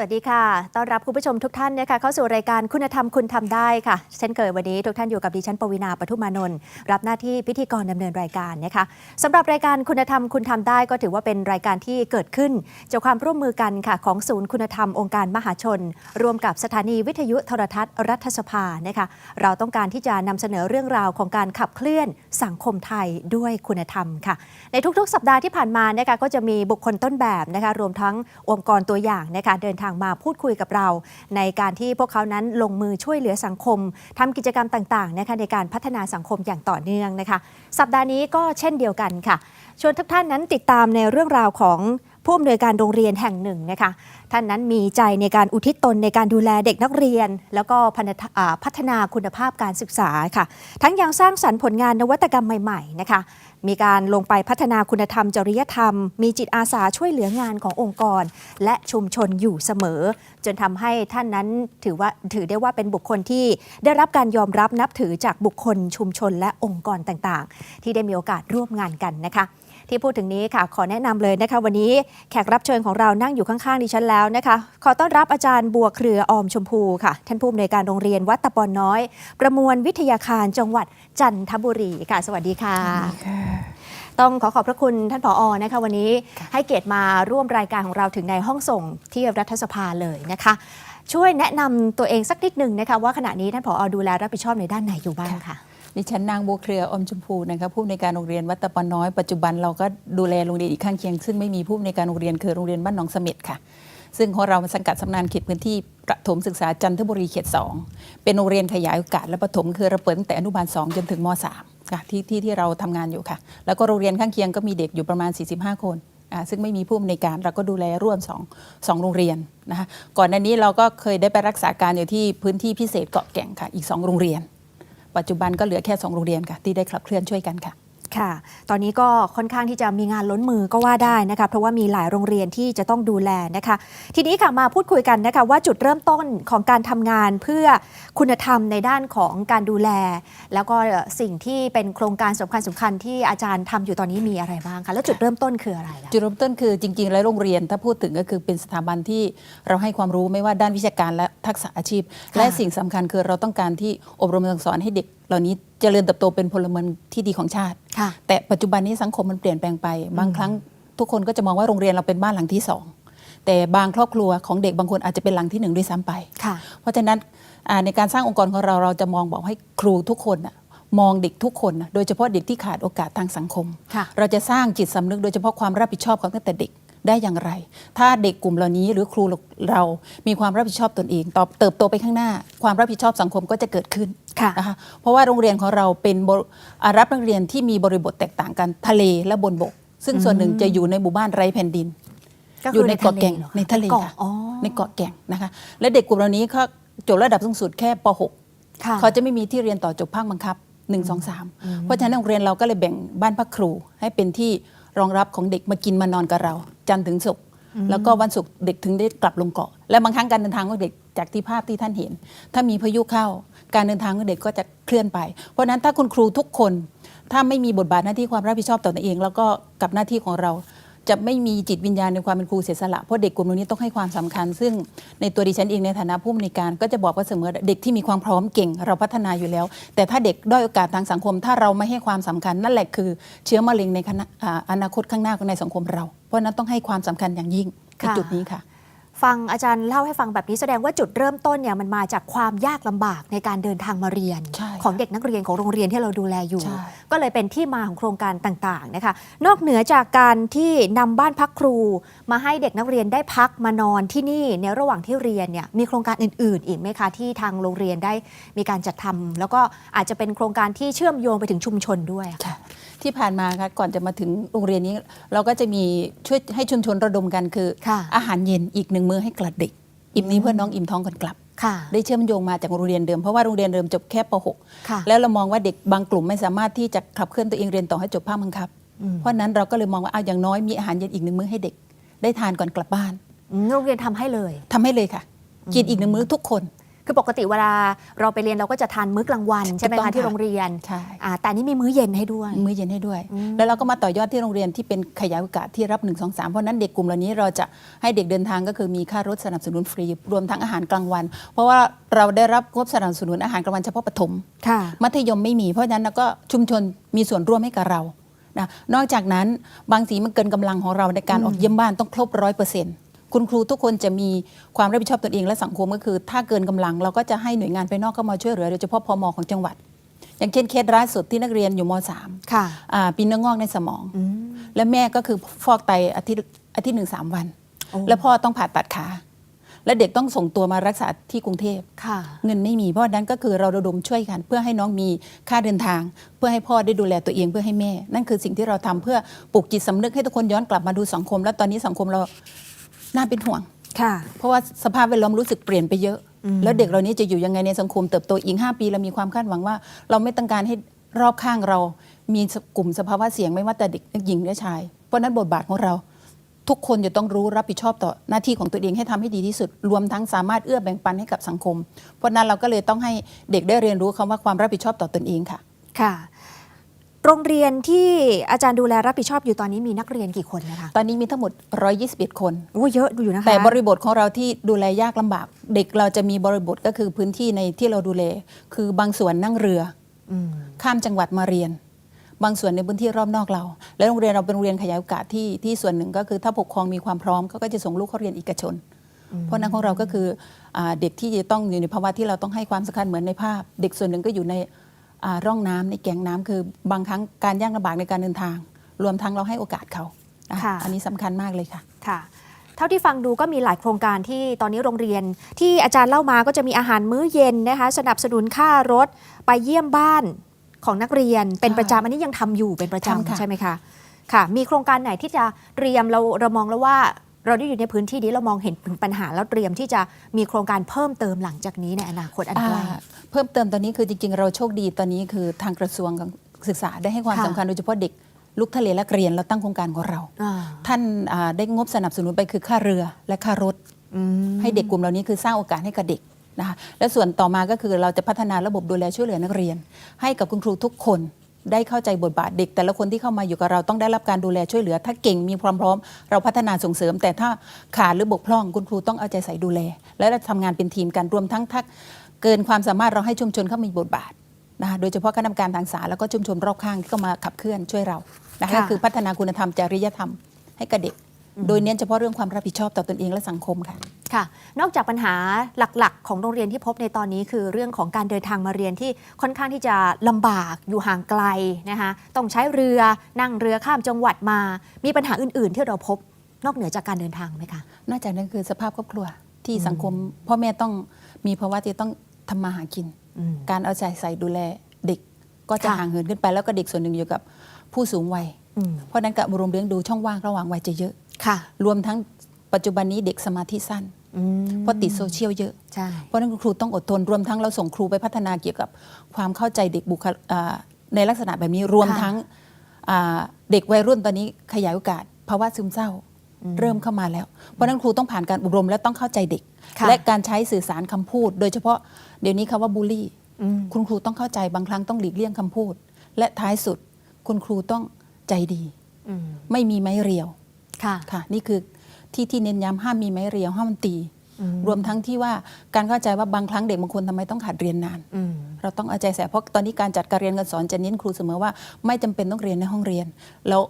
วัสดีค่ะ ต้อนรับคุณผู้ชมทุกท่านนะคะเข้าสู่รายการคุณธรรมคุณทำได้ค่ะ เช่นเคยวันนี้ทุกท่านอยู่กับดิฉันปวีนาปทุมานนท์รับหน้าที่พิธีกรดำเนินรายการนะคะสำหรับรายการคุณธรรมคุณทำได้ก็ถือว่าเป็นรายการที่เกิดขึ้นจากความร่วมมือกันค่ะของศูนย์คุณธรรมองค์การมหาชน รวมกับสถานีวิทยุโทรทัศน์รัฐสภานะคะ เราต้องการที่จะนำเสนอเรื่องราวของการขับเคลื่อนสังคมไทยด้วยคุณธรรมค่ะ ในทุกๆ สัปดาห์ที่ผ่านมานะคะก็จะมีบุคคลต้นแบบนะคะรวมทั้งองค์กรตัวอย่างนะคะเดินทางมาพูดคุยกับเรา ในการที่พวกเขานั้นลงมือช่วยเหลือสังคมทำกิจกรรมต่างๆนะคะในการพัฒนาสังคมอย่างต่อเนื่องนะคะ สัปดาห์นี้ก็เช่นเดียวกันค่ะชวนทุกท่านนั้นติดตามในเรื่องราวของ ผู้อำนวยการโรงเรียนแห่งหนึ่งนะคะท่านนั้นมีใจในการอุทิศตนในการดูแลเด็กนักเรียน แล้วก็พัฒนาคุณภาพการศึกษาค่ะ ทั้งยังสร้างสรรค์ผลงานนวัตกรรมใหม่ ๆ นะคะ มีการลงไปพัฒนาคุณธรรม จริยธรรม มีจิตอาสาช่วยเหลืองานขององค์กร และชุมชนอยู่เสมอ จนทำให้ท่านนั้นถือว่าถือได้ว่าเป็นบุคคลที่ได้รับการยอมรับนับถือจากบุคคลชุมชนและองค์กรต่างๆ ที่ได้มีโอกาสร่วมงานกันนะคะที่พูดถึงนี้ค่ะ ขอแนะนำเลยนะคะ วันนี้แขกรับเชิญของเรานั่งอยู่ข้างๆดิฉันแล้วนะคะ ขอต้อนรับอาจารย์บัวเครือออมชมพูค่ะ ท่านผู้อำนวยการโรงเรียนวัดตะปอนน้อย ประมวลวิทยาคารจังหวัดจันทบุรีค่ะ สวัสดีค่ะ ต้องขอขอบพระคุณท่านผออนะคะวันนี้ให้เกียรติมาร่วมรายการของเราถึงในห้องส่งที่รัฐสภาเลยนะคะ ช่วยแนะนำตัวเองสักนิดหนึ่งนะคะว่าขณะนี้ท่านผอดูแลรับผิดชอบในด้านไหนอยู่บ้างค่ะดิฉันนางบัวเครืออมชมพูนะคะผู้อำนวยการโรงเรียนวัดตะปอนน้อยปัจจุบันเราก็ดูแลโรงเรียนอีกข้างเคียง ซึ่งไม่มีผู้อำนวยการโรงเรียนคือโรงเรียนบ้านหนองเสม็ดค่ะ ซึ่งของเราสังกัดสำนักงานเขตพื้นที่ประถมศึกษาจันทบุรีเขต 2 เป็นโรงเรียนขยายโอกาสและประถมคือเราเปิดตั้งแต่อนุบาล 2 จนถึงม .3 ค่ะที่ที่ที่เราทำงานอยู่ค่ะ แล้วก็โรงเรียนข้างเคียงก็มีเด็กอยู่ประมาณ 45 คนอ่าซึ่งไม่มีผู้อำนวยการเราก็ดูแลร่วมสองสองโรงเรียนนะคะก่อนหน้านี้เราก็เคยได้ไปรักษาการอยู่ที่พื้นที่พิเศษเกาะแก่งค่ะอีกสองโรงเรียน ปัจจุบันก็เหลือแค่ 2 โรงเรียนค่ะที่ได้ขับเคลื่อนช่วยกันค่ะ ค่ะ ตอนนี้ก็ค่อนข้างที่จะมีงานล้นมือก็ว่าได้นะคะ เพราะว่ามีหลายโรงเรียนที่จะต้องดูแลนะคะ ทีนี้ค่ะมาพูดคุยกันนะคะ ว่าจุดเริ่มต้นของการทำงานเพื่อคุณธรรมในด้านของการดูแล แล้วก็สิ่งที่เป็นโครงการสำคัญสำคัญที่อาจารย์ทำอยู่ตอนนี้มีอะไรบ้างคะแล้วจุดเริ่มต้นคืออะไรคะจุดเริ่มต้นคือจริง ๆ แล้วโรงเรียนถ้าพูดถึงก็คือเป็นสถาบันที่เราให้ความรู้ไม่ว่าด้านวิชาการและทักษะอาชีพ และสิ่งสำคัญคือเราต้องการที่อบรมสั่งสอนให้เด็ก เหล่านี้เจริญเติบโตเป็นพลเมืองที่ดีของชาติค่ะแต่ปัจจุบันนี้สังคมมันเปลี่ยนแปลงไป บางครั้งทุกคนก็จะมองว่าโรงเรียนเราเป็นบ้านหลังที่สองแต่บางครอบครัวของเด็กบางคนอาจจะเป็นหลังที่หนึ่งด้วยซ้ำไปค่ะเพราะฉะนั้นอ่าในการสร้างองค์กรของเราเราจะมองบอกให้ครูทุกคนน่ะมองเด็กทุกคนน่ะโดยเฉพาะเด็กที่ขาดโอกาสทางสังคมค่ะเราจะสร้างจิตสำนึกโดยเฉพาะความรับผิดชอบของตั้งแต่เด็ก ได้อย่างไร ถ้าเด็กกลุ่มเหล่านี้หรือครูเรามีความรับผิดชอบตนเองต่อเติบโตไปข้างหน้า ความรับผิดชอบสังคมก็จะเกิดขึ้นค่ะนะคะเพราะว่าโรงเรียนของเราเป็นบริอ่ารับนักเรียนที่มีบริบทแตกต่างกันทะเลและบนบก ซึ่งส่วนหนึ่งจะอยู่ในหมู่บ้านไร้แผ่นดิน อยู่ในเกาะแก่งหรอในทะเลเกาะค่ะอ๋อในเกาะแก่งนะคะ และเด็กกลุ่มเหล่านี้เขาจบระดับสูงสุดแค่ป .6 ค่ะเขาจะไม่มีที่เรียนต่อจบภาคบังคับ1 2 3เพราะฉะนั้นโรงเรียนเราก็เลยแบ่งบ้านพักครูให้เป็นที่รองรับของเด็กมากินมานอนกับเรา จันทร์ถึงศุกร์แล้วก็วันศุกร์เด็กถึงได้กลับลงเกาะ และบางครั้งการเดินทางของเด็กจากที่ภาพที่ท่านเห็น ถ้ามีพายุเข้า การเดินทางของเด็กก็จะเคลื่อนไป เพราะฉะนั้นถ้าคุณครูทุกคน ถ้าไม่มีบทบาทหน้าที่ความรับผิดชอบต่อตัวเอง แล้วก็กับหน้าที่ของเราจะไม่มีจิตวิญญาณในความเป็นครูเสียสละเพราะเด็กกลุ่มนี้ต้องให้ความสำคัญ ซึ่งในตัวดิฉันเองในฐานะผู้อำนวยการก็จะบอกว่าเสมอเด็กที่มีความพร้อมเก่ง เราพัฒนาอยู่แล้ว แต่ถ้าเด็กด้อยโอกาสทางสังคม ถ้าเราไม่ให้ความสำคัญ นั่นแหละคือเชื้อมะเร็งในคณะอ่าอนาคตข้างหน้าของในสังคมเรา เพราะฉะนั้นต้องให้ความสำคัญอย่างยิ่งในค่ะจุดนี้ค่ะฟังอาจารย์เล่าให้ฟังแบบนี้แสดงว่าจุดเริ่มต้นเนี่ยมันมาจากความยากลำบากในการเดินทางมาเรียนใช่ของเด็กนักเรียนของโรงเรียนที่เราดูแลอยู่ใช่ก็เลยเป็นที่มาของโครงการต่างๆนะคะ นอกเหนือจากการที่นำบ้านพักครู มาให้เด็กนักเรียนได้พักมานอนที่นี่ในระหว่างที่เรียนเนี่ยมีโครงการอื่น ๆ อีกไหมคะที่ทางโรงเรียนได้มีการจัดทำแล้วก็อาจจะเป็นโครงการที่เชื่อมโยงไปถึงชุมชนด้วยอะค่ะ ที่ผ่านมาค่ะก่อนจะมาถึงโรงเรียนนี้ เราก็จะมีช่วยให้ชุมชนระดมกันคือ ค่ะ อาหารเย็นอีกหนึ่งมื้อให้กลัดเด็ก อิ่มนี้เพื่อน้องอิ่มท้องก่อนกลับ ค่ะ ได้เชื่อมโยงมาจากโรงเรียนเดิมเพราะว่าโรงเรียนเดิมจบแค่ป ค่ะ .6 แล้วเรามองว่าเด็กบางกลุ่มไม่สามารถที่จะขับเคลื่อนตัวเองเรียนต่อให้จบภาคบังคับ อืม เพราะฉะนั้นเราก็เลยมองว่าเอาอย่างน้อยมีอาหารเย็นอีกหนึ่งมื้อให้เด็ก ได้ทานก่อนกลับบ้านอืมโรงเรียนทำให้เลย ทำให้เลยค่ะ กินอีกหนึ่งมื้อทุกคน คือปกติเวลาเราไปเรียนเราก็จะทานมื้อกลางวันใช่ไหมถูกต้อคะงที่ค่ะโรงเรียนใช่อ่าแต่อันนี่มีมื้อเย็นให้ด้วย มื้อเย็นให้ด้วยอืมแล้วเราก็มาต่อยอดที่โรงเรียนที่เป็นขยายโอกาสที่รับ 1 2 3 เพราะฉะนั้นเด็กกลุ่มเหล่านี้เราจะให้เด็กเดินทางก็คือมีค่ารถสนับสนุนฟรี รวมทั้งอาหารกลางวัน เพราะว่าเราได้รับงบสนับสนุนอาหารกลางวันเฉพาะประถมค่ะมัธยมไม่มี เพราะฉะนั้นเราก็ชุมชนมีส่วนร่วมให้กับเรานะนอกจากนั้นบางสีมันเกินกำลังของเราในการอืมออกเยี่ยมบ้านต้องครบร้อยเปอร์เซ็นต์ คุณครูทุกคนจะมีความรับผิดชอบตนเองและสังคมก็คือ ถ้าเกินกำลังเราก็จะให้หน่วยงานภายนอกเข้ามาช่วยเหลือโดยเฉพาะพมของจังหวัด อย่างเช่นเคสล่าสุดที่นักเรียนอยู่ม .3 ค่ะอ่าปีเนื้องอกในสมองอืมและแม่ก็คือฟอกไตอาทิตย์อาทิตย์หนึ่งสามวันโอ้แล้วพ่อต้องผ่าตัดขาและเด็กต้องส่งตัวมารักษาที่กรุงเทพค่ะเงินไม่มีเพราะฉะนั้นก็คือเราระดมช่วยกัน เพื่อให้น้องมีค่าเดินทาง เพื่อให้พ่อได้ดูแลตัวเองเพื่อให้แม่ นั่นคือสิ่งที่เราทำเพื่อปลุกจิตสำนึกให้ทุกคนย้อนกลับมาดูสังคม แล้วตอนนี้สังคมเรา น่าเป็นห่วงค่ะ เพราะว่าสภาพแวดล้อมรู้สึกเปลี่ยนไปเยอะอืมแล้วเด็กเรานี้จะอยู่ยังไงในสังคมเติบโตอีก 5 ปีเรามีความคาดหวังว่า เราไม่ต้องการให้รอบข้างเรา มีกลุ่มสภาวะเสี่ยงไม่ว่าแต่เด็กหญิงและชาย เพราะฉะนั้นบทบาทของเรา ทุกคนจะต้องรู้รับผิดชอบต่อหน้าที่ของตัวเองให้ทำให้ดีที่สุด รวมทั้งสามารถเอื้อแบ่งปันให้กับสังคม เพราะฉะนั้นเราก็เลยต้องให้เด็กได้เรียนรู้คำว่าความรับผิดชอบต่อตนเองค่ะ ค่ะ โรงเรียนที่อาจารย์ดูแลรับผิดชอบอยู่ตอนนี้มีนักเรียนกี่คนนะคะ ตอนนี้มีทั้งหมด 121 คนโอ้เยอะอยู่นะคะ แต่บริบทของเราที่ดูแลยากลำบาก เด็กเราจะมีบริบทก็คือพื้นที่ในที่เราดูแล คือบางส่วนนั่งเรืออืมข้ามจังหวัดมาเรียน บางส่วนในพื้นที่รอบนอกเรา และโรงเรียนเราเป็นโรงเรียนขยายโอกาสที่ที่ส่วนหนึ่งก็คือถ้าปกครองมีความพร้อมเขาก็จะส่งลูกเข้าเรียนเอกชนเพราะฉะนั้นของเราก็คืออาเด็กที่จะต้องอยู่ในภาวะที่เราต้องให้ความสำคัญเหมือนในภาพ เด็กส่วนหนึ่งก็อยู่ในอ่า ร่องน้ำในแก่งน้ำคือบางครั้งการยากลำบากในการเดินทาง รวมทั้งเราให้โอกาสเขาอะค่ะอันนี้สำคัญมากเลยค่ะค่ะเท่าที่ฟังดูก็มีหลายโครงการที่ตอนนี้โรงเรียน ที่อาจารย์เล่ามาก็จะมีอาหารมื้อเย็นนะคะสนับสนุนค่ารถไปเยี่ยมบ้านของนักเรียนเป็นประจำอันนี้ยังทำอยู่เป็นประทำค่ะจำใช่ไหมคะค่ะ มีโครงการไหนที่จะเตรียมเราเรามองแล้วว่า เราได้อยู่ในพื้นที่นี้เรามองเห็นถึงปัญหาแล้วเตรียมที่จะมีโครงการเพิ่มเติมหลังจากนี้ในอนาคตอันใกล้อ่า เพิ่มเติมตอนนี้คือจริง ๆ เราโชคดีตอนนี้คือทางกระทรวงศึกษาได้ให้ความค่ะ สำคัญโดยเฉพาะเด็กลูกทะเลและเรียนเราตั้งโครงการของเรา อ่าท่านอ่าได้งบสนับสนุนไปคือค่าเรือและค่ารถ อืม ให้เด็กกลุ่มเหล่านี้คือสร้างโอกาสให้กับเด็กนะคะและส่วนต่อมาก็คือเราจะพัฒนาระบบดูแลช่วยเหลือนักเรียน ให้กับคุณครูทุกคนได้เข้าใจบทบาทเด็ก แต่ละคนที่เข้ามาอยู่กับเราต้องได้รับการดูแลช่วยเหลือ ถ้าเก่งมีความพร้อม เราพัฒนาส่งเสริม แต่ถ้าขาดหรือบกพร่องคุณครูต้องเอาใจใส่ดูแล และเราทำงานเป็นทีมกันรวมทั้งทัก เกินความสามารถเราให้ชุมชนเข้ามีบทบาทนะคะโดยเฉพาะคณะกรรมการทางสาแล้วก็ชุมชนรอบข้างที่เข้ามาขับเคลื่อนช่วยเรานะคะค่ะก็คือพัฒนาคุณธรรมจริยธรรมให้กับเด็ก โดยเน้นเฉพาะเรื่องความรับผิดชอบต่อตนเองและสังคมค่ะ ค่ะ นอกจากปัญหาหลักๆ ของโรงเรียนที่พบในตอนนี้คือเรื่องของการเดินทางมาเรียนที่ค่อนข้างที่จะลำบากอยู่ห่างไกลนะคะต้องใช้เรือนั่งเรือข้ามจังหวัดมา มีปัญหาอื่นๆ ที่เราพบนอกเหนือจากการเดินทางไหมคะ นอกจากนั้นคือสภาพครอบครัวที่สังคมพ่อแม่ต้องมีภาวะที่ต้อง ทำมาหากินอืมการเอาใจใส่ดูแลเด็กก็จะค่ะห่างเหินขึ้นไปแล้วก็เด็กส่วนหนึ่งอยู่กับผู้สูงวัยอืมเพราะฉะนั้นการรวมเลี้ยงดูช่องว่างระหว่างวัยจะเยอะค่ะ รวมทั้งปัจจุบันนี้เด็กสมาธิสั้นอืมเพราะติดโซเชียลเยอะใช่เพราะฉะนั้นคุณครูต้องอดทนรวมทั้งเราส่งครูไปพัฒนาเกี่ยวกับความเข้าใจเด็กบุคลอ่าในลักษณะแบบนี้รวมค่ะทั้งอ่าเด็กวัยรุ่นตอนนี้ขยายโอกาสภาวะซึมเศร้าอืม เริ่มเข้ามาแล้ว เพราะฉะนั้นครูต้องผ่านการอบรมและต้องเข้าใจเด็กค่ะและการใช้สื่อสารคำพูด โดยเฉพาะเดี๋ยวนี้คำว่าบูลลี่อืมคุณครูต้องเข้าใจบางครั้งต้องหลีกเลี่ยงคำพูด และท้ายสุดคุณครูต้องใจดีอืมไม่มีไม้เรียวค่ะค่ะนี่คือที่ที่เน้นย้ำห้ามมีไม้เรียวห้ามมันตีอืมรวมทั้งที่ว่าการเข้าใจว่าบางครั้งเด็กบางคนทำไมต้องขาดเรียนนานอืมเราต้องเอาใจใส่เพราะตอนนี้การจัดการเรียนการสอนจะเน้นครูเสมอว่า ไม่จำเป็นต้องเรียนในห้องเรียน แล้ว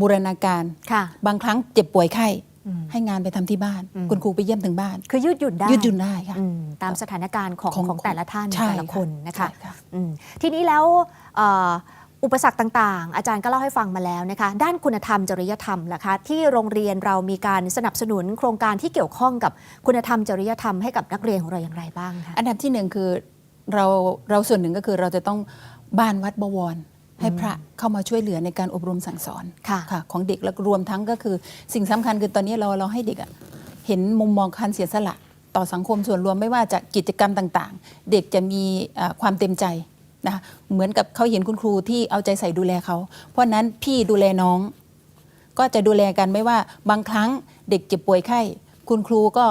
บูรณาการค่ะบางครั้งเจ็บป่วยไข้อืมให้งานไปทำที่บ้านอืมคุณครูไปเยี่ยมถึงบ้าน คือยืดหยุ่นได้ยืดหยุ่นได้ค่ะอืมตามสถานการณ์ของของของแต่ละท่านใช่แต่ละคนค่ะนะคะใช่ค่ะอืมทีนี้แล้วเอ่ออุปสรรคต่างๆ อาจารย์ก็เล่าให้ฟังมาแล้วนะคะ ด้านคุณธรรมจริยธรรมล่ะคะที่โรงเรียนเรามีการสนับสนุนโครงการที่เกี่ยวข้องกับคุณธรรมจริยธรรมให้กับนักเรียนของเราอย่างไรบ้างคะอันดับที่หนึ่งคือเราเราส่วนหนึ่งก็คือเราจะต้องบ้านวัดบวร ให้พระเข้ามาช่วยเหลือในการอบรมสั่งสอนค่ะค่ะของเด็กแล้วรวมทั้งก็คือ สิ่งสำคัญคือตอนนี้เราเราให้เด็กอะเห็นมุมมองการเสียสละต่อสังคมส่วนรวมไม่ว่าจะกิจกรรมต่างๆ เด็กจะมีเอ่อความเต็มใจนะคะเหมือนกับเขาเห็นคุณครูที่เอาใจใส่ดูแลเขา เพราะฉะนั้นพี่ดูแลน้อง ก็จะดูแลกันไม่ว่าบางครั้งเด็กเจ็บป่วยไข้ คุณครูก็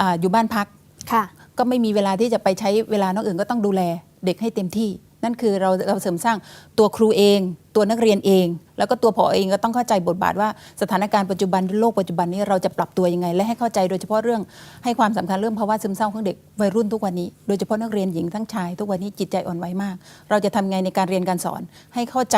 อ่าอยู่บ้านพักค่ะก็ไม่มีเวลาที่จะไปใช้เวลานอกอื่นก็ต้องดูแลเด็กให้เต็มที่ นั่นคือเราเราเสริมสร้างตัวครูเอง ตัวนักเรียนเอง แล้วก็ตัวผอเองก็ต้องเข้าใจบทบาทว่าสถานการณ์ปัจจุบันโลกปัจจุบันนี้เราจะปรับตัวยังไง และให้เข้าใจโดยเฉพาะเรื่องให้ความสำคัญเรื่องภาวะซึมเศร้าของเด็กวัยรุ่นทุกวันนี้โดยเฉพาะนักเรียนหญิงทั้งชายทุกวันนี้จิตใจอ่อนไหวมาก เราจะทำไงในการเรียนการสอน ให้เข้าใจ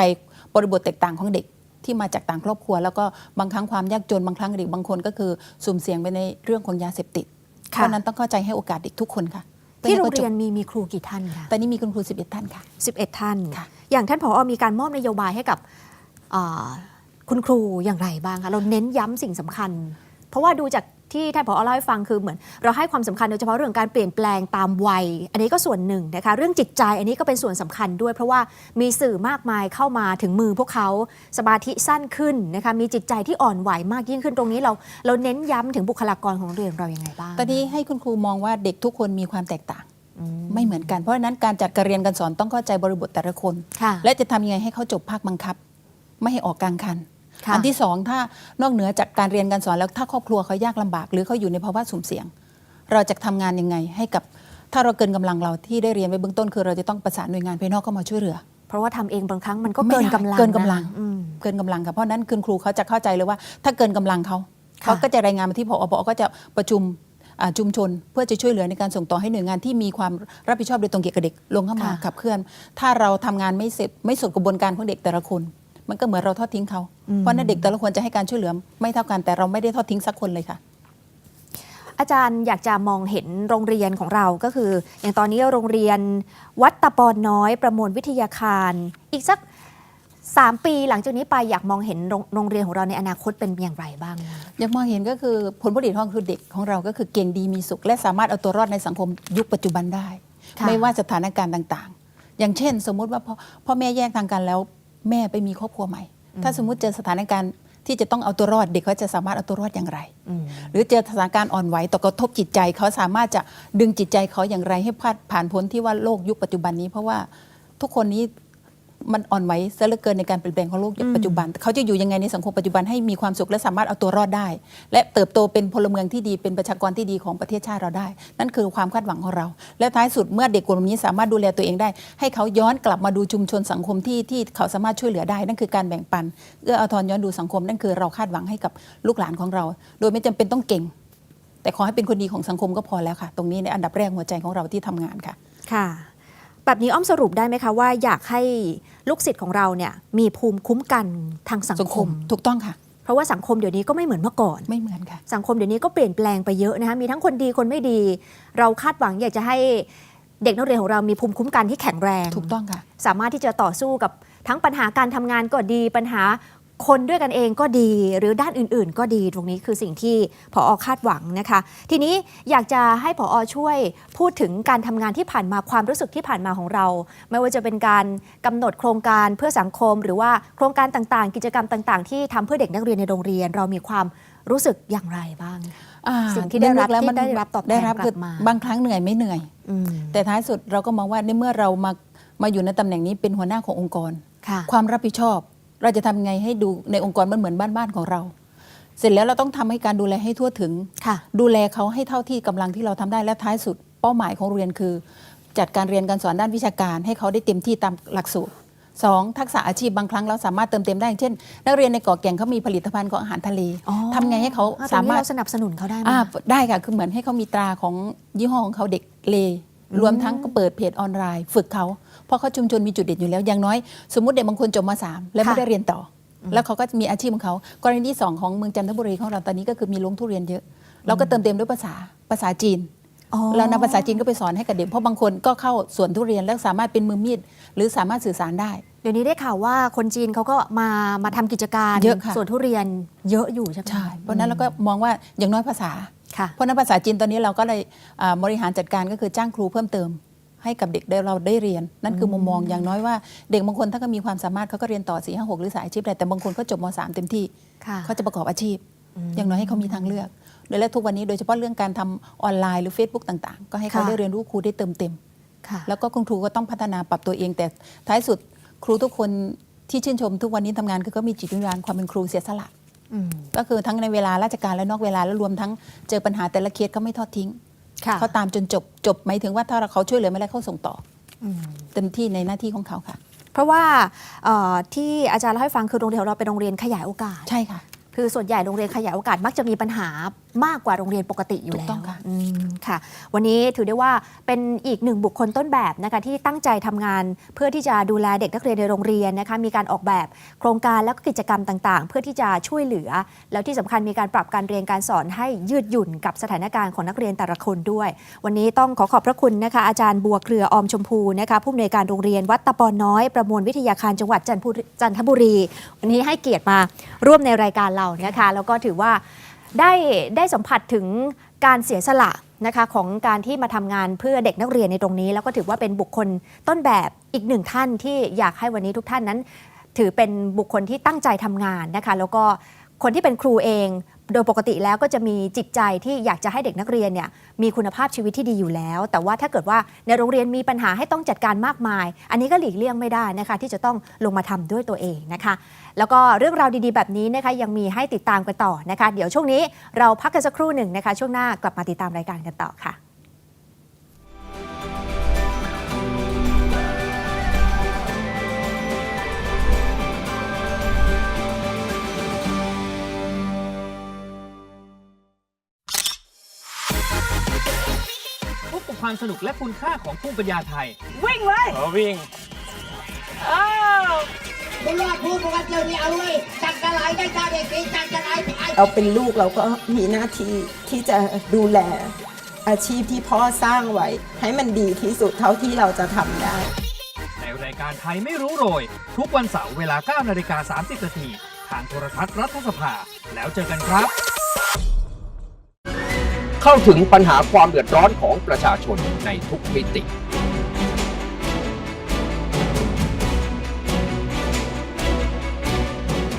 บริบทแตกต่างของเด็กที่มาจากต่างครอบครัว แล้วก็บางครั้งความยากจนบางครั้งเด็กบางคนก็คือสุ่มเสี่ยงไปในเรื่องของยาเสพติดเพค่ะราะฉะนั้นต้องเข้าใจให้โอกาสเด็กทุกคนค่ะ ที่โรงพื่อให้เรียขานมีมีครูกี่ท่านคะจบตอนนี้มีคุณครู 11 ท่านค่ะ 11 ท่านค่ะอย่างท่านผอมีการมอบนโยบายให้กับอ่าคุณครูอย่างไรบ้างคะเราเน้นย้ำสิ่งสำคัญ เพราะว่าดูจาก ที่ท่านผอเล่าให้ฟังคือเหมือน เราให้ความสำคัญโดยเฉพาะเรื่องการเปลี่ยนแปลงตามวัย อันนี้ก็ส่วนหนึ่งนะคะเรื่องจิตใจอันนี้ก็เป็นส่วนสำคัญด้วย เพราะว่ามีสื่อมากมายเข้ามาถึงมือพวกเขาสมาธิสั้นขึ้นนะคะมีจิตใจที่อ่อนไหวมากยิ่งขึ้นตรงนี้เรา เราเน้นย้ำถึงบุคลากรของโรงเรียนเราอย่างไรบ้างตอนนี้ให้คุณครูมองว่าเด็กทุกคนมีความแตกต่างอืมไม่เหมือนกันเพราะฉะนั้นการจัดการเรียนการสอนต้องเข้าใจบริบทแต่ละคนค่ะและจะทำยังไงให้เขาจบภาคบังคับ ไม่ให้ออกกลางคันค่ะ อันที่สองถ้านอกเหนือจากการเรียนการสอนแล้วถ้าครอบครัวเขายากลำบาก หรือเขาอยู่ในภาวะสุ่มเสี่ยง เราจะทำงานยังไงให้กับถ้าเราเกินกำลังเราที่ได้เรียนไว้เบื้องต้นคือเราจะต้องประสานหน่วยงานภายนอกเข้ามาช่วยเหลือ เพราะว่าทำเองบางครั้งมันก็ไม่เกินได้กำลังเกินกำลังะอืมเกินกำลังค่ะเพราะฉะนั้นคุณครูเขาจะเข้าใจเลยว่า ถ้าเกินกำลังเขาค่ะเขาก็จะรายงานมาที่พอพอก็จะประชุมอ่าชุมชนเพื่อจะช่วยเหลือในการส่งต่อให้หน่วยงานที่มีความรับผิดชอบโดยตรงเกี่ยวกับเด็กลงเข้ามาค่ะขับเคลื่อน ถ้าเราทำงานไม่เสร็จไม่สุดกระบวนการของเด็กแต่ละคน มันก็เหมือนเราทอดทิ้งเขาอืมเพราะฉะนั้นเด็กแต่ละคนจะให้การช่วยเหลือไม่เท่ากันแต่เราไม่ได้ทอดทิ้งสักคนเลยค่ะอาจารย์อยากจะมองเห็นโรงเรียนของเราก็คือ อย่างตอนนี้โรงเรียนวัดตะปอนน้อยประมวลวิทยาคาร อีกสัก 3 ปีหลังจากนี้ไปอยากมองเห็นโรงโรงเรียนของเราในอนาคตเป็นอย่างไรบ้างอยากมองเห็นก็คือผลผลิตของคือเด็กของเราก็คือเก่งดีมีสุข และสามารถเอาตัวรอดในสังคมยุคปัจจุบันได้ค่ะไม่ว่าสถานการณ์ต่างๆ อย่างเช่น สมมุติว่าพ่อพ่อแม่แยกทางกันแล้ว แม่ไปมีครอบครัวใหม่ ถ้าสมมุติเจอสถานการณ์ที่จะต้องเอาตัวรอดเด็กเขาจะสามารถเอาตัวรอดอย่างไรอืมหรือเจอสถานการณ์อ่อนไหวต่อกระทบจิตใจเขาสามารถจะดึงจิตใจเขาอย่างไรให้ผ่านผ่านพ้นที่ว่าโลกยุคปัจจุบันนี้ เพราะว่าทุกคนนี้ มันอ่อนไหวซะเหลือเกินในการเปลี่ยนแปลงของโลกยุคปัจจุบัน เขาจะอยู่ยังไงในสังคมปัจจุบันให้มีความสุขและสามารถเอาตัวรอดได้ และเติบโตเป็นพลเมืองที่ดีเป็นประชากรที่ดีของประเทศชาติเราได้ นั่นคือความคาดหวังของเรา และท้ายสุดเมื่อเด็กกลุ่มนี้สามารถดูแลตัวเองได้ ให้เขาย้อนกลับมาดูชุมชนสังคมที่ที่เขาสามารถช่วยเหลือได้ นั่นคือการแบ่งปันเอื้อเอาทอนย้อนดูสังคมนั่นคือเราคาดหวังให้กับลูกหลานของเรา โดยไม่จำเป็นต้องเก่ง แต่ขอให้เป็นคนดีของสังคมก็พอแล้วค่ะ ตรงนี้ในอันดับแรกหัวใจของเราที่ทำงานค่ะค่ะ แบบนี้อ้อมสรุปได้ไหมคะว่าอยากให้ลูกศิษย์ของเราเนี่ยมีภูมิคุ้มกันทางสังคม ถูกต้องค่ะ เพราะว่าสังคมเดี๋ยวนี้ก็ไม่เหมือนเมื่อก่อน ไม่เหมือนค่ะ สังคมเดี๋ยวนี้ก็เปลี่ยนแปลงไปเยอะนะคะมีทั้งคนดีคนไม่ดี เราคาดหวังอยากจะให้เด็กนักเรียนของเรามีภูมิคุ้มกันที่แข็งแรง ถูกต้องค่ะ สามารถที่จะต่อสู้กับทั้งปัญหาการทำงานก็ดีปัญหา คนด้วยกันเองก็ดี หรือด้านอื่นๆ ก็ดีตรงนี้คือสิ่งที่ผอคาดหวังนะคะ ทีนี้อยากจะให้ผอช่วยพูดถึงการทำงานที่ผ่านมาความรู้สึกที่ผ่านมาของเรา ไม่ว่าจะเป็นการกำหนดโครงการเพื่อสังคม หรือว่าโครงการต่างๆ กิจกรรมต่างๆ ที่ทำเพื่อเด็กนักเรียนในโรงเรียน เรามีความรู้สึกอย่างไรบ้างอ่าสิ่งที่ได้รับนึกแล้วที่มันได้รับตอบแทนได้รับกลับคือมาบางครั้งเหนื่อยไม่เหนื่อยอืมแต่ท้ายสุดเราก็มองว่าในเมื่อเรามามาอยู่ในตำแหน่งนี้เป็นหัวหน้าขององค์กรค่ะความรับผิดชอบ เราจะทำไงให้ดูในองค์กรมันเหมือนบ้านๆของเรา เสร็จแล้วเราต้องทำให้การดูแลให้ทั่วถึง ค่ะ ดูแลเขาให้เท่าที่กำลังที่เราทำได้และท้ายสุดเป้าหมายของโรงเรียนคือ จัดการเรียนการสอนด้านวิชาการ ให้เขาได้เต็มที่ตามหลักสูตรสองทักษะอาชีพบางครั้งเราสามารถเติมเต็มได้อย่างเช่น นักเรียนในเกาะแก่งเขามีผลิตภัณฑ์ของอาหารทะเลอ๋อทำไงให้เขาอ่สามารถตงนี้เสนับสนุนเขาได้ไหม อ่าคะได้ค่ะ คือเหมือนให้เขามีตราของยี่ห้อของเขาเด็กเล รวมทั้งก็เปิดเพจออนไลน์ ฝึกเขา เพราะเขาชุมชนมีจุดเด่นอยู่แล้วอย่างน้อย สมมติเด็กบางคนจบมาสามแล้วไม่ค่ะได้เรียนต่ออแล้วเขาก็มีอาชีพของเขากรณีที่สองของเมืองจันทบุรีของเราตอนนี้ก็คือมีลงทุเรียนเยอะ เราก็เติมเต็มด้วยภาษาภาษาจีนอ๋อเรานำภาษาจีนก็ไปสอนให้กับเด็กเพราะบางคนก็เข้าสวนทุเรียนแล้วสามารถเป็นมือมีดหรือสามารถสื่อสารได้ เดี๋ยวนี้ได้ข่าวว่าคนจีนเขาก็มามาทำกิจการเยอะค่ะสวนทุเรียนเยอะอยู่ใช่ไหมใช่เพราะฉะนั้นเราก็มองว่าอย่างน้อยภาษาค่ะ เพราะฉะนั้นภาษาจีนตอนนี้เราก็เลยอ่าบริหารจัดการก็คือจ้างครูเพิ่มเติม ให้กับเด็กได้เราได้เรียน นั่นคือมุมมองอย่างน้อยว่าเด็กบางคนถ้าก็มีความสามารถเขาก็เรียนต่อ4ี่ห้าหกหรือสายอาชีพอะไรแต่บางคนเขาจบมสามเต็มที่ค่ะเขาจะประกอบอาชีพ อย่างน้อยให้เขามีทางเลือก โดยและทุกวันนี้โดยเฉพาะเรื่องการทำออนไลน์หรือ Facebook ต่างๆ ก็ให้เขาค่ะได้เรียนรู้ครูได้เติมเต็มค่ะแล้วก็คุณครูก็ต้องพัฒนาปรับตัวเอง แต่ท้ายสุดครูทุกคนที่ชื่นชมทุกวันนี้ทำงานคือเขามีจิตวิญญาณความเป็นครูเสียสละอืม ก็คือทั้งในเวลาราชการและนอกเวลาแล้วรวมทั้งเจอปัญหาแต่ละเคสก็ไม่ทอดทิ้งค่ะเขาตามจนจบจบหมายถึงว่าถ้าเราเขาช่วยเหลือไม่ได้เขาส่งต่ออืมเต็มที่ในหน้าที่ของเขาค่ะ เพราะว่าเอ่อที่อาจารย์เล่าให้ฟังคือโรงเรียนของเราเป็นโรงเรียนขยายโอกาสใช่ค่ะ คือส่วนใหญ่โรงเรียนขยายโอกาสมักจะมีปัญหามากกว่าโรงเรียนปกติอยู่ถูแล้กวต้องค่ะ อืมค่ะ วันนี้ถือได้ว่าเป็นอีกหนึ่งบุคคลต้นแบบนะคะที่ตั้งใจทำงาน เพื่อที่จะดูแลเด็กนักเรียนในโรงเรียนนะคะมีการออกแบบโครงการแล้วก็กิจกรรมต่างๆ เพื่อที่จะช่วยเหลือ แล้วที่สำคัญมีการปรับการเรียนการสอนให้ยืดหยุ่นกับสถานการณ์ของนักเรียนแต่ละคนด้วย วันนี้ต้องขอขอบพระคุณนะคะอาจารย์บัวเครือออมชมพูนะคะผู้อำนวยการโรงเรียนวัดตะปอนน้อยประมวลวิทยาคารจังหวัดจันทบุรีจันทบุรี วันนี้ให้เกียรติมาร่วมในรายการเรานะคะ แล้วก็ถือว่า ได้ได้สัมผัสถึงการเสียสละนะคะของการที่มาทำงานเพื่อเด็กนักเรียนในตรงนี้ แล้วก็ถือว่าเป็นบุคคลต้นแบบอีกหนึ่งท่านที่อยากให้วันนี้ทุกท่านนั้น ถือเป็นบุคคลที่ตั้งใจทำงานนะคะแล้วก็คนที่เป็นครูเอง โดยปกติแล้วก็จะมีจิตใจที่อยากจะให้เด็กนักเรียนเนี่ยมีคุณภาพชีวิตที่ดีอยู่แล้ว แต่ว่าถ้าเกิดว่าในโรงเรียนมีปัญหาให้ต้องจัดการมากมาย อันนี้ก็หลีกเลี่ยงไม่ได้นะคะที่จะต้องลงมาทำด้วยตัวเองนะคะ แล้วก็เรื่องราวดีๆ แบบนี้นะคะยังมีให้ติดตามกันต่อนะคะ เดี๋ยวช่วงนี้เราพักกันสักครู่หนึ่งนะคะ ช่วงหน้ากลับมาติดตามรายการกันต่อค่ะ บกับความสนุกและคุณค่าของภูมิปัญญาไทย วิ่งเลยเออวิ่งอ้าวไม่รอดพูดปกตินี่เอาเลยจักกะไหลได้จ้าเด็กดีจักกะไหลไอ้เราเป็นลูกเราก็มีหน้าที่ที่จะดูแลอาชีพที่พ่อสร้างไว้ ให้มันดีที่สุดเท่าที่เราจะทำได้ ในรายการไทยไม่รู้โรย ทุกวันเสาร์เวลา9นาฬิกา30นาทีทางโทรทัศน์รัฐสภา แล้วเจอกันครับ เข้าถึงปัญหาความเดือดร้อนของประชาชนในทุกมิติ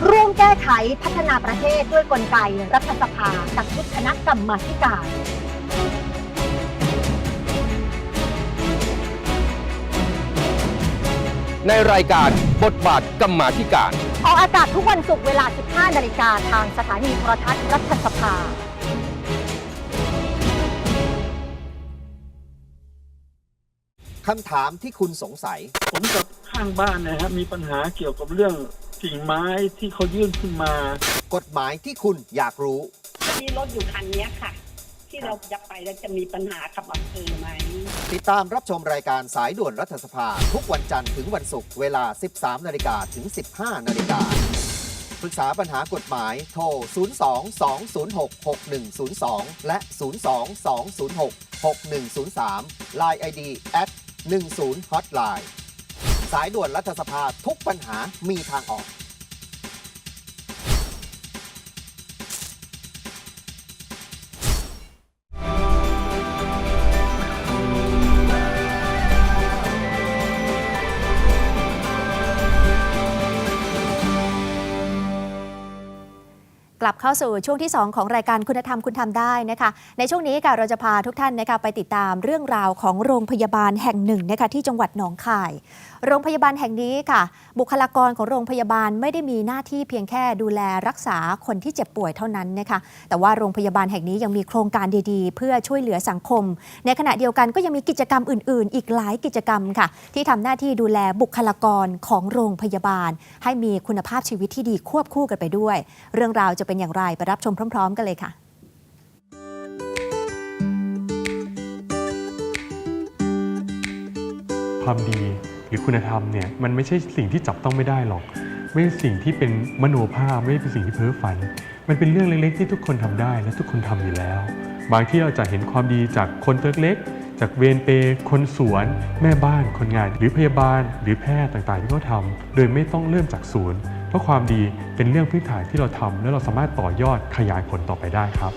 ร่วมแก้ไขพัฒนาประเทศด้วยกลไกรัฐสภากับชุดคณะกรรมาธิการ ในรายการบทบาทกรรมาธิการ ออกอากาศทุกวันศุกร์เวลา 15 นาฬิกาทางสถานีโทรทัศน์รัฐสภา คำถามที่คุณสงสัย ผมกับข้างบ้านนะฮะมีปัญหาเกี่ยวกับเรื่องกิ่งไม้ที่เขายื่นขึ้นมา กฎหมายที่คุณอยากรู้ มีรถอยู่คันเนี้ยค่ะ ที่เราจะไปแล้วจะมีปัญหากับอำเภอไหม ติดตามรับชมรายการสายด่วนรัฐสภา ทุกวันจันทร์ถึงวันศุกร์เวลา 13 นาฬิกาถึง 15 นาฬิกาปรึกษาปัญหากฎหมายโทร 02-206-6102 และ 02-206-6103 Line ID at 10 Hotline สายด่วนรัฐสภาทุกปัญหามีทางออก กลับ เข้าสู่ช่วงที่ 2 ของรายการคุณธรรมคุณทำได้นะคะ ในช่วงนี้ค่ะเราจะพาทุกท่านนะคะไปติดตามเรื่องราวของโรงพยาบาลแห่งหนึ่งนะคะที่จังหวัดหนองคาย โรงพยาบาลแห่งนี้ค่ะ บุคลากรของโรงพยาบาลไม่ได้มีหน้าที่เพียงแค่ดูแลรักษาคนที่เจ็บป่วยเท่านั้นนะคะแต่ว่าโรงพยาบาลแห่งนี้ยังมีโครงการดีๆ เพื่อช่วยเหลือสังคม ในขณะเดียวกันก็ยังมีกิจกรรมอื่น ๆ อีกหลายกิจกรรมค่ะ ที่ทำหน้าที่ดูแลบุคลากรของโรงพยาบาล ให้มีคุณภาพชีวิตที่ดีควบคู่กันไปด้วย เรื่องราวจะเป็นอย่างไรไปรับชมพร้อม ๆ กันเลยค่ะความดีหรือคุณธรรมเนี่ยมันไม่ใช่สิ่งที่จับต้องไม่ได้หรอก ไม่ใช่สิ่งที่เป็นมโนภาพไม่ใช่เป็นสิ่งที่เพ้อฝัน มันเป็นเรื่องเล็กๆ ที่ทุกคนทำได้และทุกคนทำอยู่แล้ว บางที่เราจะเห็นความดีจากคนตัวเล็ก จากเวรเปย์คนสวน แม่บ้านคนงาน หรือพยาบาล หรือแพทย์ต่างๆที่เขาทำโดยไม่ต้องเริ่มจากศูนย์ เพราะความดีเป็นเรื่องพื้นฐานที่เราทำแล้วเราสามารถต่อยอดขยายผลต่อไปได้ครับ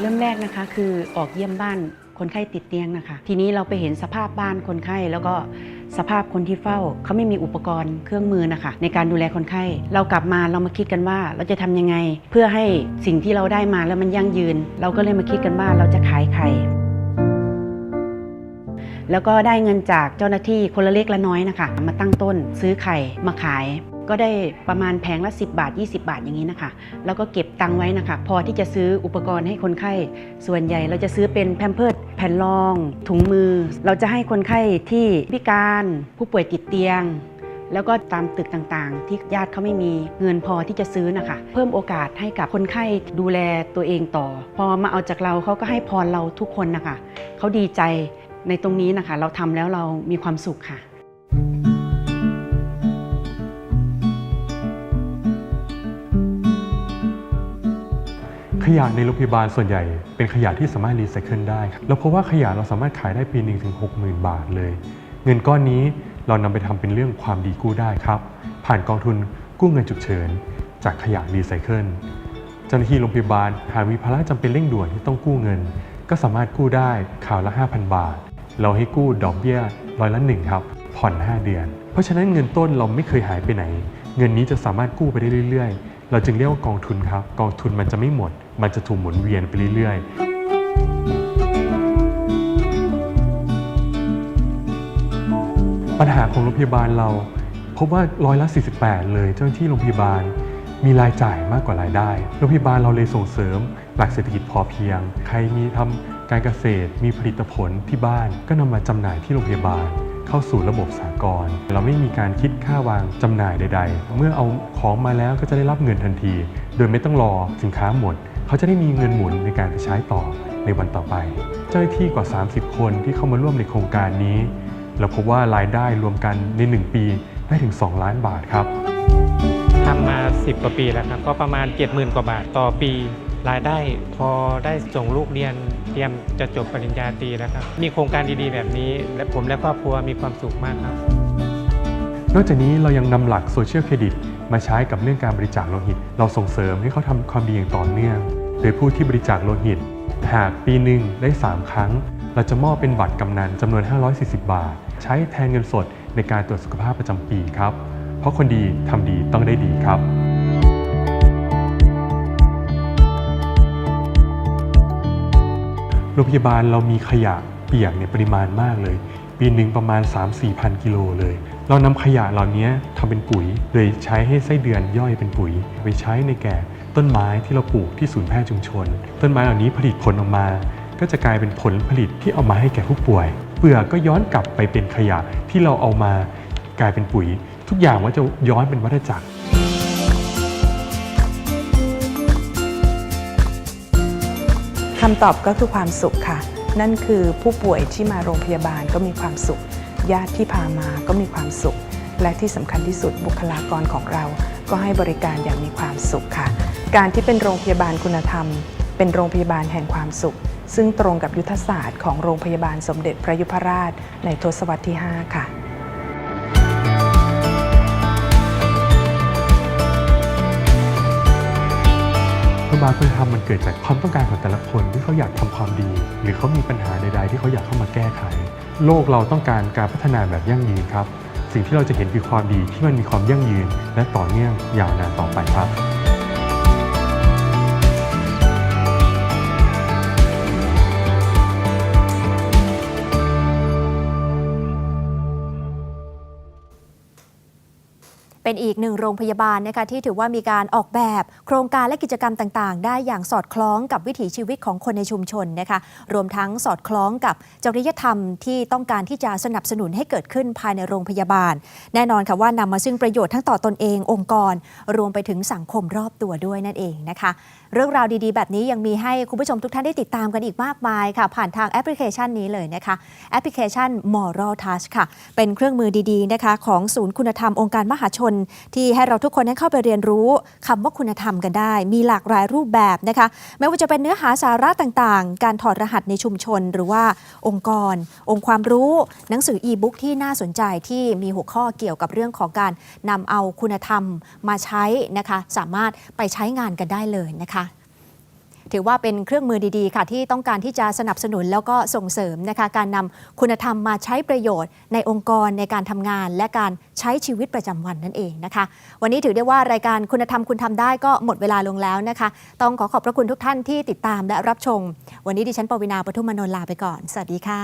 เริ่มแรกนะคะคือออกเยี่ยมบ้าน คนไข้ติดเตียงนะคะ ทีนี้เราไปเห็นสภาพบ้านคนไข้แล้วก็สภาพคนที่เฝ้าเขาไม่มีอุปกรณ์เครื่องมือนะคะ ในการดูแลคนไข้ เรากลับมาเรามาคิดกันว่าเราจะทำยังไง เพื่อให้สิ่งที่เราได้มาแล้วมันยั่งยืน เราก็เลยมาคิดกันว่าเราจะขายไข่แล้วก็ได้เงินจากเจ้าหน้าที่คนละเล็กละน้อยนะคะ มาตั้งต้นซื้อไข่มาขาย ก็ได้ประมาณแผงละ 10 บาท 20 บาทอย่างนี้นะคะ แล้วก็เก็บตังไว้นะคะ พอที่จะซื้ออุปกรณ์ให้คนไข้ ส่วนใหญ่เราจะซื้อเป็นแพมเพิร์ด แผ่นรอง ถุงมือ เราจะให้คนไข้ที่พิการผู้ป่วยติดเตียง แล้วก็ตามตึกต่างๆ ที่ญาติเขาไม่มีเงินพอที่จะซื้อนะคะเพิ่มโอกาสให้กับคนไข้ดูแลตัวเองต่อ พอมาเอาจากเราเขาก็ให้พรเราทุกคนนะคะเขาดีใจในตรงนี้นะคะ เราทำแล้วเรามีความสุขค่ะ ขยะในโรงพยาบาลส่วนใหญ่เป็นขยะที่สามารถรีไซเคิลได้ครับเราพบว่าขยะเราสามารถขายได้ปีหนึ่งถึง 60,000 บาทเลย เงินก้อนนี้เรานำไปทำเป็นเรื่องความดีกู้ได้ครับ ผ่านกองทุนกู้เงินฉุกเฉิน จากขยะรีไซเคิลเจ้าหน้าที่โรงพยาบาลหากมีภาระจำเป็นเร่งด่วนที่ต้องกู้เงิน ก็สามารถกู้ได้ข่าวละ 5,000 บาท เราให้กู้ดอกเบี้ยร้อยละหนึ่งครับผ่อน 5 เดือน เพราะฉะนั้นเงินต้นเราไม่เคยหายไปไหน เงินนี้จะสามารถกู้ไปได้เรื่อยๆ เราจึงเรียกว่ากองทุนครับ กองทุนมันจะไม่หมด มันจะถูกหมุนเวียนไปเรื่อยๆ ปัญหาของโรงพยาบาลเรา พบว่าร้อยละ 48 เลยเจ้าหน้าที่โรงพยาบาลมีรายจ่ายมากกว่ารายได้ โรงพยาบาลเราเลยส่งเสริม หลักเศรษฐกิจพอเพียง ใครมีทำการเกษตร มีผลิตผลที่บ้าน ก็นำมาจำหน่ายที่โรงพยาบาล เข้าสู่ระบบสากลเราไม่มีการคิดค่าวางจำหน่ายใด ๆ เมื่อเอาของมาแล้วก็จะได้รับเงินทันที โดยไม่ต้องรอสินค้าหมด เขาจะได้มีเงินหมุนในการไปใช้ต่อในวันต่อไป เจ้าหน้าที่กว่า 30 คนที่เข้ามาร่วมในโครงการนี้ เราพบว่ารายได้รวมกันใน 1 ปีได้ถึง 2 ล้านบาทครับทำมา 10 กว่าปีแล้วครับ ก็ประมาณ 70,000 กว่าบาทต่อปี รายได้พอได้ส่งลูกเรียนเตรียมจะจบปริญญาตรีแล้วครับ มีโครงการดีๆ แบบนี้ และผมและครอบครัวมีความสุขมากครับ นอกจากนี้เรายังนำหลักโซเชียลเครดิตมาใช้กับเรื่องการบริจาคโลหิต เราส่งเสริมให้เขาทำความดีอย่างต่อเนื่อง โดยผู้ที่บริจาคโลหิต หากปีหนึ่งได้ 3 ครั้ง เราจะมอบเป็นบัตรกำนันจำนวน 540 บาท ใช้แทนเงินสดในการตรวจสุขภาพประจำปีครับ เพราะคนดีทำดีต้องได้ดีครับ โรงพยาบาลเรามีขยะเปียกในปริมาณมากเลย ปีหนึ่งประมาณ 3-4พันกิโลเลย เรานำขยะเหล่านี้ทำเป็นปุ๋ย โดยใช้ให้ไส้เดือนย่อยเป็นปุ๋ย ไปใช้ในแก่ต้นไม้ที่เราปลูกที่ศูนย์แพทย์ชุมชน ต้นไม้เหล่านี้ผลิตผลออกมา ก็จะกลายเป็นผลผลิตที่เอามาให้แก่ผู้ป่วย เปลือกก็ย้อนกลับไปเป็นขยะที่เราเอามากลายเป็นปุ๋ย ทุกอย่างว่าจะย้อนเป็นวัฏจักร คำตอบก็คือความสุขค่ะ นั่นคือผู้ป่วยที่มาโรงพยาบาลก็มีความสุข ญาติที่พามาก็มีความสุข และที่สำคัญที่สุดบุคลากรของเรา ก็ให้บริการอย่างมีความสุขค่ะ การที่เป็นโรงพยาบาลคุณธรรม เป็นโรงพยาบาลแห่งความสุข ซึ่งตรงกับยุทธศาสตร์ของโรงพยาบาลสมเด็จพระยุพราชในทศวรรษที่ 5 ค่ะ บาลคุณธรรมมันเกิดจากความต้องการของแต่ละคนที่เขาอยากทำความดี หรือเขามีปัญหาใด ๆ ที่เขาอยากเข้ามาแก้ไข โลกเราต้องการการพัฒนาแบบยั่งยืนครับ สิ่งที่เราจะเห็นคือความดีที่มันมีความยั่งยืน และต่อเนื่องยาวนานต่อไปครับ เป็นอีกหนึ่งโรงพยาบาลนะคะที่ถือว่ามีการออกแบบ โครงการและกิจกรรมต่างๆ ได้อย่างสอดคล้องกับวิถีชีวิตของคนในชุมชนนะคะรวมทั้งสอดคล้องกับจริยธรรมที่ต้องการที่จะสนับสนุนให้เกิดขึ้นภายในโรงพยาบาล แน่นอนค่ะว่านำมาซึ่งประโยชน์ทั้งต่อตนเององค์กร รวมไปถึงสังคมรอบตัวด้วยนั่นเองนะคะ เรื่องราวดีๆ แบบนี้ยังมีให้คุณผู้ชมทุกท่านได้ติดตามกันอีกมากมายค่ะ ผ่านทางแอปพลิเคชันนี้เลยนะคะแอปพลิเคชัน Moral Touch ค่ะ เป็นเครื่องมือดีๆนะคะ ของศูนย์คุณธรรมองค์การมหาชน ที่ให้เราทุกคนนั้เข้าไปเรียนรู้คำว่าคุณธรรมกันได้ มีหลากหลายรูปแบบนะคะ ไม่ว่าจะเป็นเนื้อหาสาระต่างๆ การถอดรหัสในชุมชน หรือว่าองค์กร องค์ความรู้ หนังสืออีบุ๊กที่น่าสนใจที่มีหัวข้อเกี่ยวกับเรื่องของการนำเอาคุณธรรมมาใช้นะคะ สามารถไปใช้งานกันได้เลยนะคะ ถือว่าเป็นเครื่องมือดีๆ ค่ะ ที่ต้องการที่จะสนับสนุนแล้วก็ส่งเสริมนะคะการนำคุณธรรมมาใช้ประโยชน์ ในองค์กรในการทำงาน และการใช้ชีวิตประจำวันนั่นเองนะคะ วันนี้ถือได้ว่ารายการคุณธรรมคุณทำได้ก็หมดเวลาลงแล้วนะคะ ต้องขอขอบพระคุณทุกท่านที่ติดตามและรับชม วันนี้ดิฉันปวินาปทุมมนนท์ลาไปก่อน สวัสดีค่ะ